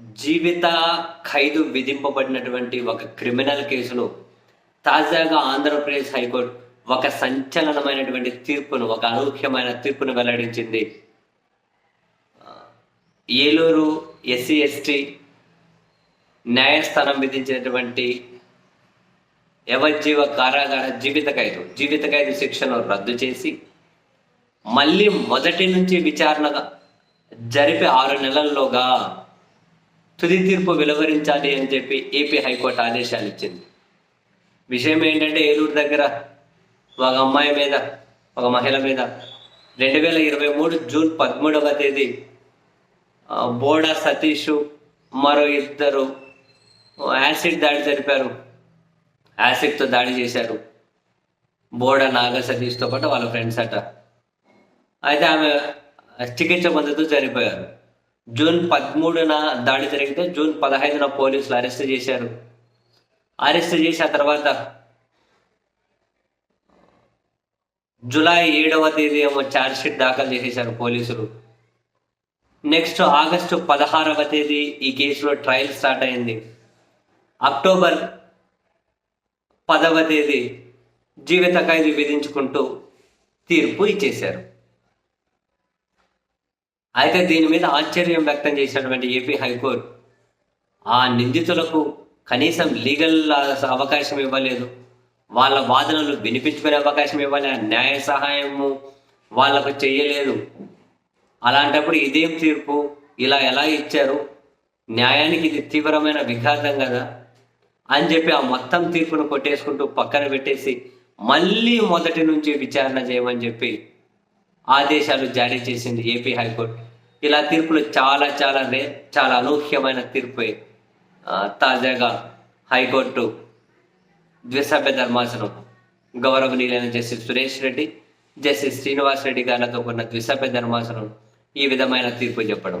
జీవిత ఖైదు విధింపబడినటువంటి ఒక క్రిమినల్ కేసులో తాజాగా ఆంధ్రప్రదేశ్ హైకోర్టు ఒక సంచలనమైనటువంటి తీర్పును ఒక అనూహ్యమైన తీర్పును వెల్లడించింది. ఏలూరు ఎస్సీ ఎస్టీ న్యాయస్థానం విధించినటువంటి యవజ్జీవ కారాగార జీవిత ఖైదు జీవిత ఖైదు శిక్షను రద్దు చేసి మళ్ళీ మొదటి నుంచి విచారణగా జరిపి ఆరు నెలల్లోగా తుది తీర్పు వెలువరించాలి అని చెప్పి ఏపీ హైకోర్టు ఆదేశాలు ఇచ్చింది విషయం ఏంటంటే ఏలూరు దగ్గర ఒక అమ్మాయి మీద ఒక మహిళ మీద రెండు వేల ఇరవై మూడు జూన్ పదమూడవ తేదీ బోడా సతీష్ మరో ఇద్దరు యాసిడ్ దాడి జరిపారు. యాసిడ్తో దాడి చేశారు. బోడా నాగ సతీష్తో పాటు వాళ్ళ ఫ్రెండ్స్ అట. అయితే ఆమె చికిత్స పొందుతూ చనిపోయారు. జూన్ పదమూడున దాడి జరిగితే జూన్ పదహైదున పోలీసులు అరెస్ట్ చేశారు. అరెస్ట్ చేసిన తర్వాత జూలై ఏడవ తేదీ ఏమో ఛార్జ్ షీట్ దాఖలు చేసేశారు పోలీసులు. నెక్స్ట్ ఆగస్టు పదహారవ తేదీ ఈ కేసులో ట్రయల్ స్టార్ట్ అయింది. అక్టోబర్ పదవ తేదీ జీవిత ఖైదు విధించుకుంటూ తీర్పు ఇచ్చేశారు. అయితే దీని మీద ఆశ్చర్యం వ్యక్తం చేసినటువంటి ఏపీ హైకోర్టు ఆ నిందితులకు కనీసం లీగల్ అవకాశం ఇవ్వలేదు. వాళ్ళ వాదనలు వినిపించుకునే అవకాశం ఇవ్వాలి. ఆ న్యాయ సహాయము వాళ్ళకు చెయ్యలేదు. అలాంటప్పుడు ఇదేం తీర్పు? ఇలా ఎలా ఇచ్చారు? న్యాయానికి ఇది తీవ్రమైన విఘాతం కదా. అని చెప్పి ఆ మొత్తం తీర్పును కొట్టేసుకుంటూ పక్కన పెట్టేసి మళ్ళీ మొదటి నుంచి విచారణ చేయమని చెప్పి ఆదేశాలు జారీ చేసింది ఏపీ హైకోర్టు. ఇలా తీర్పులు చాలా చాలా రే చాలా అనూహ్యమైన తీర్పు తాజాగా హైకోర్టు ద్విసభ్య ధర్మాసనం గౌరవనీయులైన జస్టిస్ సురేష్ రెడ్డి జస్టిస్ శ్రీనివాస్ రెడ్డి గారితో కూడిన ద్విసభ్య ధర్మాసనం ఈ విధమైన తీర్పు చెప్పడం.